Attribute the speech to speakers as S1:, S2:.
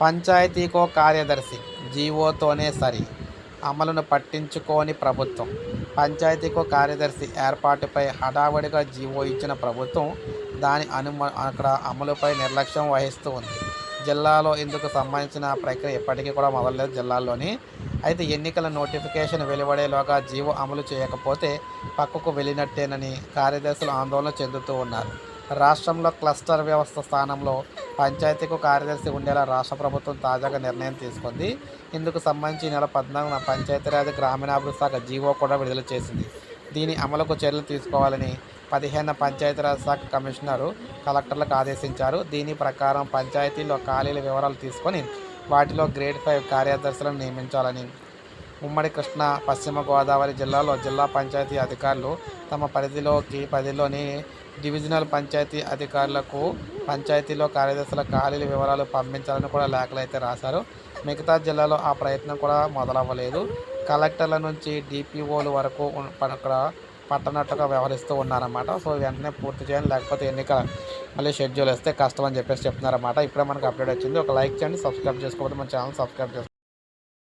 S1: పంచాయతీకో కార్యదర్శి జీవోతోనే సరి. అమలును పట్టించుకోని ప్రభుత్వం. పంచాయతీకో కార్యదర్శి ఏర్పాటుపై హడావడిగా జీవో ఇచ్చిన ప్రభుత్వం దాని అనుమ అక్కడ అమలుపై నిర్లక్ష్యం వహిస్తూ ఉంది. జిల్లాలో ఇందుకు సంబంధించిన ప్రక్రియ ఇప్పటికీ కూడా మొదలలేదు జిల్లాల్లోని. అయితే ఎన్నికల నోటిఫికేషన్ వెలువడేలోగా జీవో అమలు చేయకపోతే పక్కకు వెళ్ళినట్టేనని కార్యదర్శులు ఆందోళన చెందుతూ ఉన్నారు. రాష్ట్రంలో క్లస్టర్ వ్యవస్థ స్థానంలో పంచాయతీకు కార్యదర్శి ఉండేలా రాష్ట్ర ప్రభుత్వం తాజాగా నిర్ణయం తీసుకుంది. ఇందుకు సంబంధించి నెల పద్నాలుగున పంచాయతీరాజ్ గ్రామీణాభివృద్ధి శాఖ జీవో కూడా విడుదల చేసింది. దీని అమలుకు చర్యలు తీసుకోవాలని పదిహేను పంచాయతీరాజ్ శాఖ కమిషనరు కలెక్టర్లకు ఆదేశించారు. దీని ప్రకారం పంచాయతీలో ఖాళీల వివరాలు తీసుకొని వాటిలో గ్రేడ్ ఫైవ్ కార్యదర్శులను నియమించాలని ఉమ్మడి కృష్ణా పశ్చిమ గోదావరి జిల్లాలో జిల్లా పంచాయతీ అధికారులు తమ పరిధిలోకి పరిధిలోని డివిజనల్ పంచాయతీ అధికారులకు పంచాయతీలో కార్యదర్శుల ఖాళీల వివరాలు పంపించాలని కూడా లేఖలు అయితే రాశారు. మిగతా జిల్లాలో ఆ ప్రయత్నం కూడా మొదలవ్వలేదు. కలెక్టర్ల నుంచి డిపిఓల వరకు అక్కడ పట్టనట్టుగా వ్యవహరిస్తూ ఉన్నారన్నమాట. సో వెంటనే పూర్తి చేయాలి లేకపోతే ఎన్నిక మళ్ళీ షెడ్యూల్ వస్తే కష్టం అని చెప్పేసి చెప్తున్నారన్నమాట. ఇప్పుడే మనకు అప్డేట్ వచ్చింది. ఒక లైక్ చేయండి. సబ్స్క్రైబ్ చేసుకోకపోతే మన ఛానల్ సబ్స్క్రైబ్ చేసుకోండి